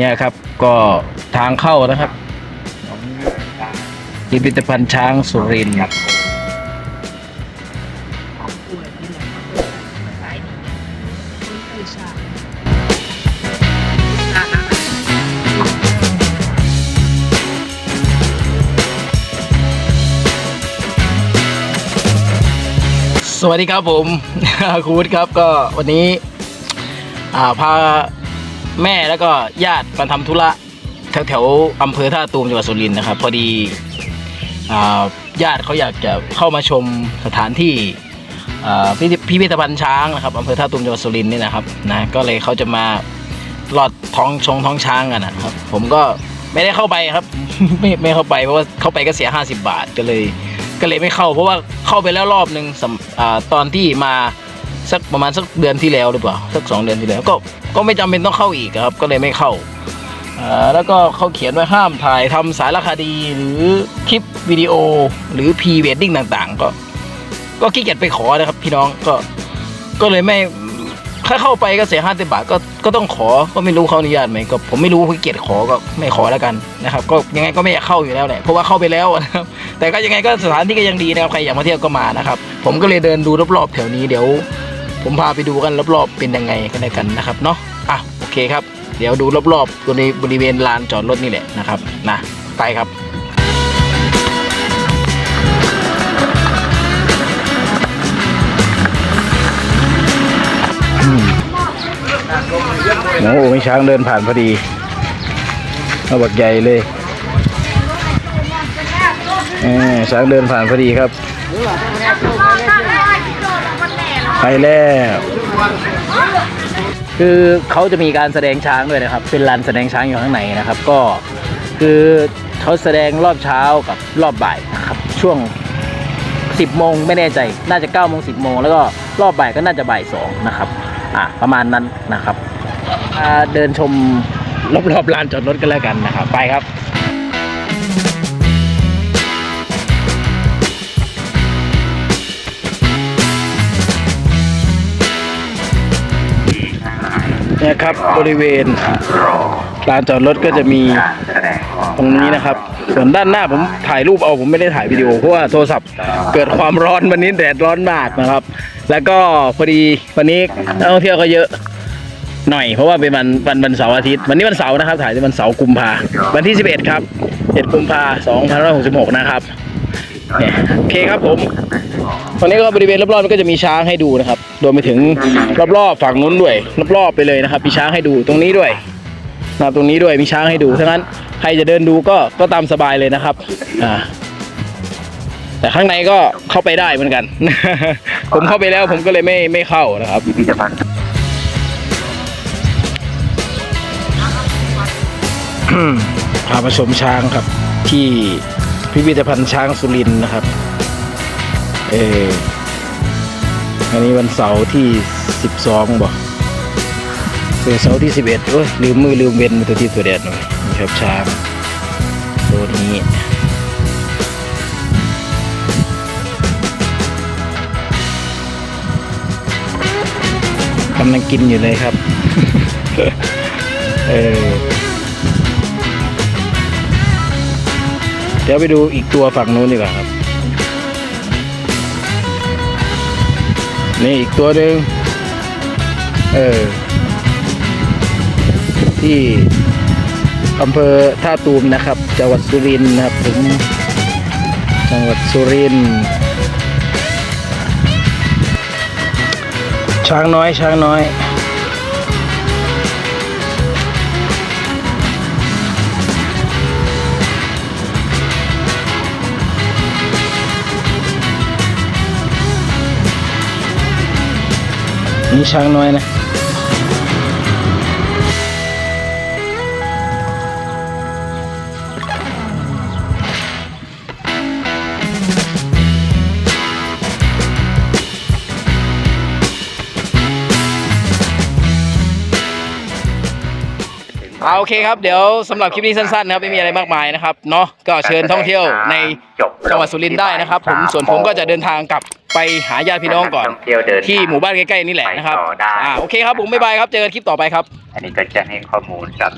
เนี่ยครับก็ทางเข้านะครับพิพิธภัณฑ์ช้างสุรินทร์คราบสวัสดีครับผมครูวุฒิครับก็วันนี้พา แม่แล้วก็ญาติมาทำธุระแถวแถวๆอำเภอท่าตูมจังหวัดสุรินทร์นะครับ พอดีญาติเขาอยากจะเข้ามาชมสถานที่อ่พิพิพธภัณฑ์ช้างนะครับอำเภอท่าตูมจังหวัดสุรินทร์นี่นะครับนะก็เลยเขาจะมาหลอดท้องชงท้องช้างกันนะครับ ผมก็ไม่ได้เข้าไปครับ ไม่ไม่เข้าไปเพราะว่าเข้าไปก็เสีย 50 บาทก็เลย ก็เลยไม่เข้า เพราะว่าเข้าไปแล้วรอบหนึ่งอตอนที่มา สักประมาณสักเดือนที่แล้วหรือเปล่าสักสองเดือนที่แล้วก็ก็ไม่จำเป็นต้องเข้าอีกครับ ก็เลยไม่เข้าอ่าแล้วก็เขาเขียนไว้ห้ามถ่ายทำสารคดีหรือคลิปวิดีโอหรือพรีเวดดิ้งต่างๆ ก็ ก็ขี้เกียจไปขอนะครับ พี่น้องก็ก็เลยไม่ถ้าเข้าไปก็เสียห้าสิบบาทก็ก็ต้องขอก็ไม่รู้เขาอนุญาตไหมก็ผมไม่รู้ขี้เกียจขอก็ไม่ขอแล้วกันนะครับ ก็ยังไงก็ไม่อยากเข้าอยู่แล้วแหละเพราะว่าเข้าไปแล้วนะครับแต่ก็ยังไงก็สถานที่ก็ยังดีนะครับใครอยากมาเที่ยวก็มานะครับ ผมก็เลยเดินดูรอบๆแถวนี้เดี๋ยว ผมพาไปดูกันรอบๆเป็นยังไงกันแล้วกันนะครับเนาะอะโอเคครับ เดี๋ยวดูรอบๆบริบริเวณลานจอดรถนี่แหละนะครับนะไปครับโอ้โหมีช้างเดินผ่านพอดีเอาบักใหญ่เลยเออช้างเดินผ่านพอดีครับ ไปแล้ว คือเขาจะมีการแสดงช้างด้วยนะครับ เป็นลานแสดงช้างอยู่ข้างในนะครับ ก็คือเขาแสดงรอบเช้ากับรอบบ่ายนะครับ ช่วง 10โมงไม่แน่ใจ น่าจะ9โมง10โมงแล้วก็รอบบ่ายก็น่าจะบ่าย2นะครับ อะประมาณนั้นนะครับเดินชมรอบๆลานจอดรถกันแล้วกันนะครับ ไปครับ นี่ยครับบริเวณลานจอดรถก็จะมีตรงนี้นะครับ ส่วนด้านหน้าผมถ่ายรูปเอาผมไม่ได้ถ่ายวิดีโอเพราะว่าโทรศัพท์เกิดความร้อนวันนี้แดดร้อนมากนะครับ แล้วก็พอดีวันนี้นักท่องเที่ยวก็เยอะหน่อยเพราะว่าเป็นวันวันวันเสาร์อาทิตย์วันนี้วันเสาร์นะครับถ่ายในวันเสาร์กุมภาวันที่ 11 ครับ1กุมภา2566 นะครับ เนี่ยโอเคครับผม ตอนนี้ก็บริเวณรอบๆมันก็จะมีช้างให้ดูนะครับรวมไปถึงรอบๆฝั่งนู้นด้วยรอบๆไปเลยนะครับมีช้างให้ดูตรงนี้ด้วยนะครับตรงนี้ด้วยมีช้างให้ดูทั้งนั้นใครจะเดินดูก็ก็ตามสบายเลยนะครับอ่าแต่ข้างในก็เข้าไปได้เหมือนกัน ผมเข้าไปแล้วผมก็เลยไม่ไม่เข้านะครับพิพิธภัณฑ์พามาชมช้างครับที่ พิพิธภัณฑ์ช้างสุรินทร์นะครับ เอออันนี้วันเสาร์ที่สิบสองบอกเออเสาร์ที่สิบเอ็ดโอ้ยลืมมือลืมเว้นตัวที่ตัวแดดหน่อยนี่ครับช้างตัวนี้กำลังกินอยู่เลยครับ เออ ดี๋ยวไปดูอีกตัวฝั่งนู้นดีกว่าครับ นี่อีกตัวหนึ่งเออ ที่อำเภอท่าตูมนะครับ จังหวัดสุรินทร์นะครับ ถึงจังหวัดสุรินทร์ช้างน้อยช้างน้อย นี่ช้างน้อยนะ เอาโอเคครับเดี๋ยวสำหรับคลิปนี้สั้นๆนะครับไม่มีอะไรมากมายนะครับเนาะก็เชิญท่องเที่ยวในจังหวัดสุรินทร์ได้นะครับ ผมส่วนผมก็จะเดินทางกลับไปหาญาติพี่น้องก่อนท่องเที่ยวเดินที่หมู่บ้านใกล้ๆนี่แหละนะครับไปต่อได้อ่าโอเคครับผมบ๊ายบายครับเจอกันคลิปต่อไปครับ อันนี้ก็จะให้ข้อมูลกับ